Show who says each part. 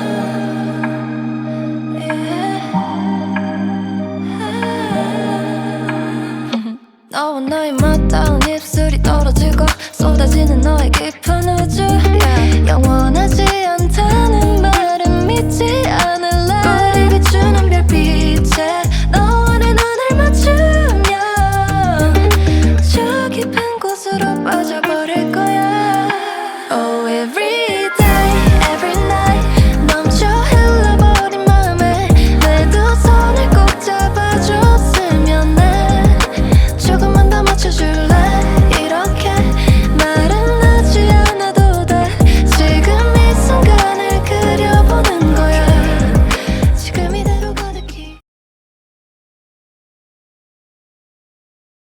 Speaker 1: 너와 나의 맞닿은 입술.